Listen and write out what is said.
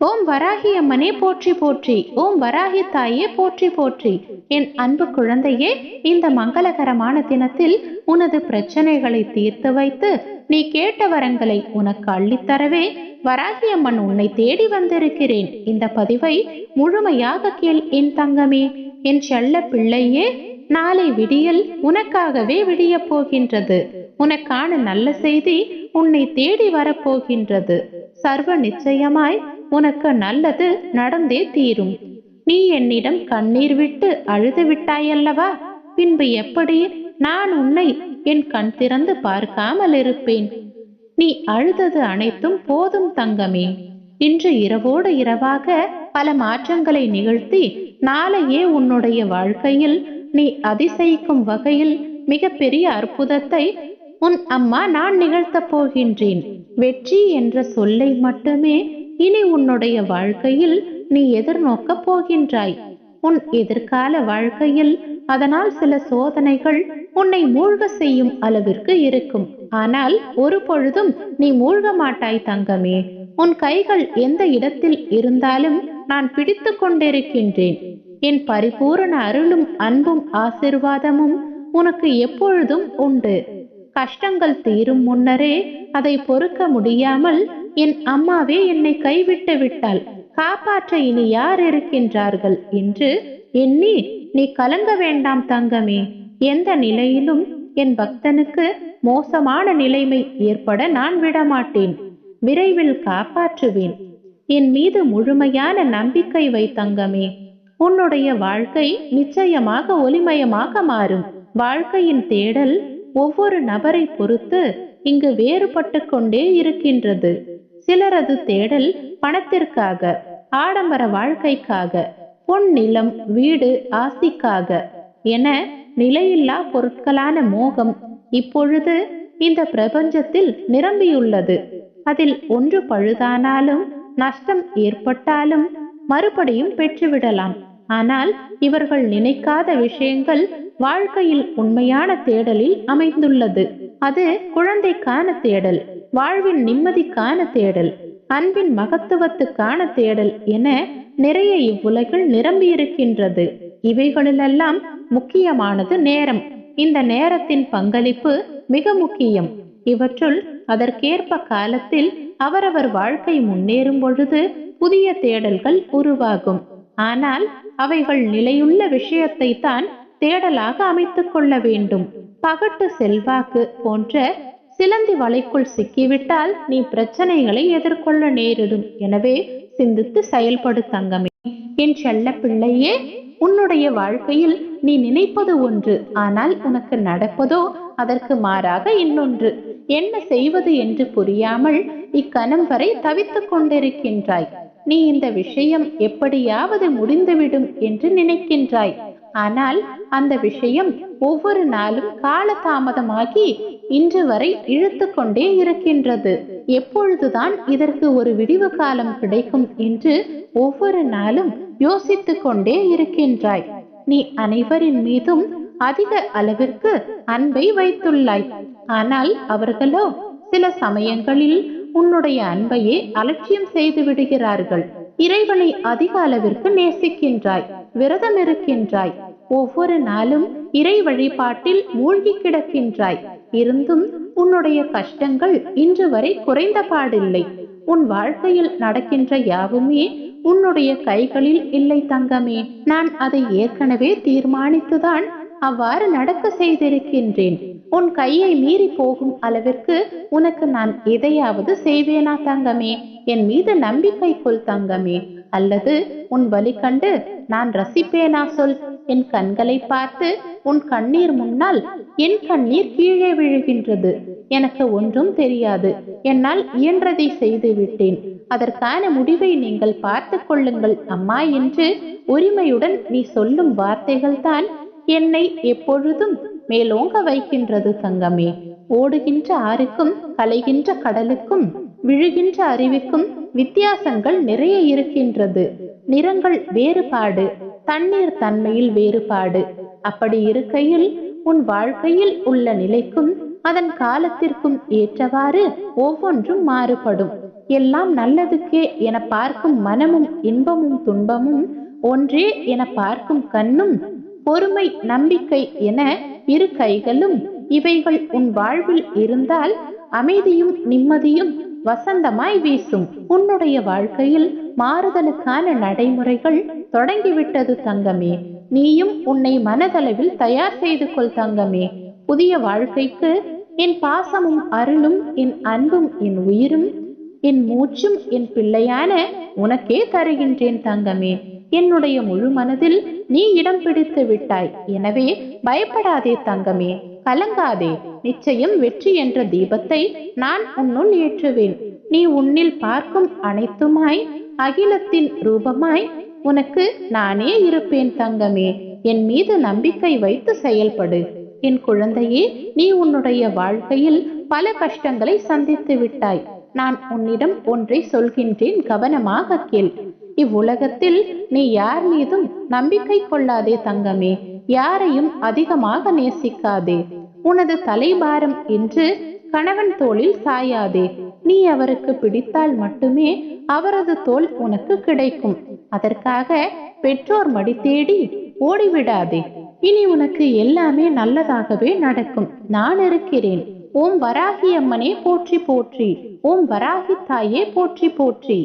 ஓம் வராகி அம்மனே போற்றி போற்றி. ஓம் வராகி தாயே போற்றி போற்றி. என் அன்பு குழந்தையே இந்த மங்களகரமான தினத்தில் உனது பிரச்சனைகளை தீர்த்து வைத்து நீ கேட்ட வரங்களை உனக்கு அள்ளித்தரவே வராகி அம்மன் உன்னை தேடி வந்திருக்கிறேன். இந்த பதிவை முழுமையாக கேள் என் தங்கமே. என் செல்ல பிள்ளையே நாளை விடியல் உனக்காகவே விடியப் போகின்றது. உனக்கான நல்ல செய்தி உன்னை தேடி வரப்போகின்றது சர்வ நிச்சயமாய் உனக்கு நல்லது நடந்தே தீரும். நீ என்னிடம் கண்ணீர் விட்டு அழுது விட்டாயல்லவா? பின்பு எப்படி நான் உன்னை என் கண் திறந்து பார்க்காமல் இருப்பேன்? நீ அழுதது அனைத்தும் போதும் தங்கமே. இன்று இரவோடு இரவாக பல மாற்றங்களை நிகழ்த்தி நாளையே உன்னுடைய வாழ்க்கையில் நீ அதிசயிக்கும் வகையில் மிகப்பெரிய அற்புதத்தை உன் அம்மா நான் நிகழ்த்தப் போகின்றேன். வெற்றி என்ற சொல்லை மட்டுமே இனி உன்னுடைய வாழ்க்கையில் நீ எதிர்நோக்க போகின்றாய். உன் எதிர்கால வாழ்க்கையில் அதனால் சில சோதனைகள் உன்னை மூழ்க செய்யும் அளவிற்கு இருக்கும். ஆனால் ஒரு பொழுதும் நீ மூழ்க மாட்டாய் தங்கமே. உன் கைகள் எந்த இடத்தில் இருந்தாலும் நான் பிடித்து கொண்டிருக்கின்றேன். என் பரிபூரண அருளும் அன்பும் ஆசிர்வாதமும் உனக்கு எப்பொழுதும் உண்டு. கஷ்டங்கள் தீரும் முன்னரே அதை பொறுக்க முடியாமல் என் அம்மாவே என்னை கைவிட்டு விட்டாள். காப்பாற்ற இனி யார் இருக்கின்றார்கள்? என்று எண்ணி நீ கலங்க வேண்டாம் தங்கமே. எந்த நிலையிலும் என் பக்தனுக்கு மோசமான நிலைமை ஏற்பட நான் விடமாட்டேன். விரைவில் காப்பாற்றுவேன். என் மீது முழுமையான நம்பிக்கை வை தங்கமே. உன்னுடைய வாழ்க்கை நிச்சயமாக ஒளிமயமாக மாறும். வாழ்க்கையின் தேடல் ஒவ்வொரு நபரை பொறுத்து இங்கு வேறுபட்டு கொண்டே இருக்கின்றது சிலரது தேடல் பணத்திற்காக ஆடம்பர வாழ்க்கைக்காக பொன் நிலம் வீடு ஆசிக்காக என நிலையில்லா பொருட்களான மோகம் இப்பொழுது இந்த பிரபஞ்சத்தில் நிரம்பியுள்ளது. அதில் ஒன்று பழுதானாலும் நஷ்டம் ஏற்பட்டாலும் மறுபடியும் பெற்றுவிடலாம். ஆனால் இவர்கள் நினைக்காத விஷயங்கள் வாழ்க்கையில் உண்மையான தேடலில் அமைந்துள்ளது. அது குழந்தைக்கான தேடல் வாழ்வின் நிம்மதிக்கான தேடல் அன்பின் மகத்துவத்துக்கான தேடல் என நிறைய இவ்வுலகில் நிரம்பியிருக்கின்றது. இவைகளிலெல்லாம் முக்கியமானது நேரம். இந்த நேரத்தின் பங்களிப்பு மிக முக்கியம். இவற்றுள் அதற்கேற்ப காலத்தில் அவரவர் வாழ்க்கை முன்னேறும் பொழுது புதிய தேடல்கள் உருவாகும். ஆனால் அவைகள் நிலையுள்ள விஷயத்தை தான் தேடலாக அமைத்துக் கொள்ள வேண்டும். பகட்டு செல்வாக்கு போன்ற சிலந்தி வலைக்குள் சிக்கிவிட்டால் நீ பிரச்சனைகளை எதிர்கொள்ள நேரிடும். எனவே சிந்தித்து செயல்படு தங்கமே. என் செல்ல பிள்ளையே உன்னுடைய வாழ்க்கையில் நீ நினைப்பது ஒன்று ஆனால் உனக்கு நடப்பதோ அதற்கு மாறாக இன்னொன்று. என்ன செய்வது என்று புரியாமல் இக்கணம் வரை தவித்துக் கொண்டிருக்கின்றாய். நீ இந்த விஷயம் எப்படியாவது முடிந்துவிடும் என்று நினைக்கின்றாய். ஆனால் அந்த விஷயம் ஒவ்வொரு நாளும் காலதாமதமாகி இன்று வரை இழுத்து கொண்டே இருக்கின்றது. எப்பொழுதுதான் இதற்கு ஒரு விடிவு காலம் கிடைக்கும் என்று ஒவ்வொரு நாளும் யோசித்துக் கொண்டே இருக்கின்றாய். நீ அனைவரின் மீதும் அதிக அளவிற்கு அன்பை வைத்துள்ளாய். ஆனால் அவர்களோ சில சமயங்களில் உன்னுடைய அன்பையே அலட்சியம் செய்து விடுகிறார்கள். இறைவனை அதிக அளவிற்கு நேசிக்கின்றாய். விரதம் இருக்கின்றாய் ஒவ்வொரு நாளும் இறை வழிபாட்டில் மூழ்கி கிடக்கின்றாய். இருந்தும் உன்னுடைய கஷ்டங்கள் இன்று வரை குறைந்த பாடில்லை. உன் வாழ்க்கையில் நடக்கின்ற யாவுமே உன்னுடைய கைகளில் இல்லை தங்கமே. நான் அதை ஏற்கனவே தீர்மானித்துதான் அவ்வாறு நடக்க செய்திருக்கின்றேன். உன் கையை மீறி போகும் அளவிற்கு உனக்கு நான் எதையாவது செய்வேனா தங்கமே? என் மீது நம்பிக்கை கொள் தங்கமே. அல்லது உன் வழி கண்டு நான் ரசிப்பேனா சொல்? என் கண்களை பார்த்து உன் கண்ணீர் முன்னால் என் கண்ணீர் கீழே விழுகின்றது. எனக்கு ஒன்றும் தெரியாது. என்னால் இயன்றதை செய்து விட்டேன். அதற்கான முடிவை நீங்கள் பார்த்து கொள்ளுங்கள். அம்மா என்று உரிமையுடன் நீ சொல்லும் வார்த்தைகள் தான் என்னை எப்பொழுதும் மேலோங்க வைக்கின்றது தங்கமே. ஓடுகின்ற ஆறுக்கும் கலைகின்ற கடலுக்கும் விழுகின்ற அருவிக்கும் வித்தியாசங்கள் நிறைய இருக்கின்றது. நிறங்கள் வேறுபாடு. தண்ணீர் தன்மையில் வேறுபாடு. அப்படி இருக்கையில் உன் வாழ்க்கையில் உள்ள நிலைக்கும் அதன் காலத்திற்கும் ஏற்றவாறு ஒவ்வொன்றும் மாறுபடும். எல்லாம் நல்லதுக்கே என பார்க்கும் மனமும் இன்பமும் துன்பமும் ஒன்றே என பார்க்கும் கண்ணும் பொறுமை நம்பிக்கை என இரு கைகளும் இவைகள் உன் வாழ்வில் இருந்தால் அமைதியும் நிம்மதியும் வசந்தமாய் வீசும். உன்னுடைய வாழ்க்கையில் மாறுதலுக்கான நடைமுறைகள் தொடங்கிவிட்டது தங்கமே. நீயும் உன்னை மனதளவில் தயார் செய்து கொள் தங்கமே. புதிய வாழ்க்கைக்கு என் பாசமும் அருளும் என் அன்பும் என் உயிரும் என் மூச்சும் என் பிள்ளையான உனக்கே தருகின்றேன் தங்கமே. என்னுடைய முழு மனதில் நீ இடம் பிடித்து விட்டாய். எனவே பயப்படாதே தங்கமே கலங்காதே. நிச்சயம் வெற்றி என்ற தீபத்தை நான் உன்னுள் ஏற்றுவேன். நீ உன்னில் பார்க்கும் அனைத்துமாய் அகிலத்தின் ரூபமாய் உனக்கு நானே இருப்பேன் தங்கமே. என் மீது நம்பிக்கை வைத்து செயல்படு. என் குழந்தையே நீ உன்னுடைய வாழ்க்கையில் பல கஷ்டங்களை சந்தித்து விட்டாய். நான் உன்னிடம் ஒன்றை சொல்கின்றேன் கவனமாக கேள். இவ்வுலகத்தில் நீ யார் மீதும் நம்பிக்கை கொள்ளாதே தங்கமே யாரையும் அதிகமாக நேசிக்காதே. உனது தலைபாரம் என்று கணவன் தோளில் சாயாதே. நீ அவருக்கு பிடித்தால் மட்டுமே அவரது தோல் உனக்கு கிடைக்கும். அதற்காக பெற்றோர் மடி தேடி ஓடிவிடாதே. இனி உனக்கு எல்லாமே நல்லதாகவே நடக்கும். நான் இருக்கிறேன். ஓம் வராகி அம்மனே போற்றி போற்றி. ஓம் வராகி தாயே போற்றி போற்றி.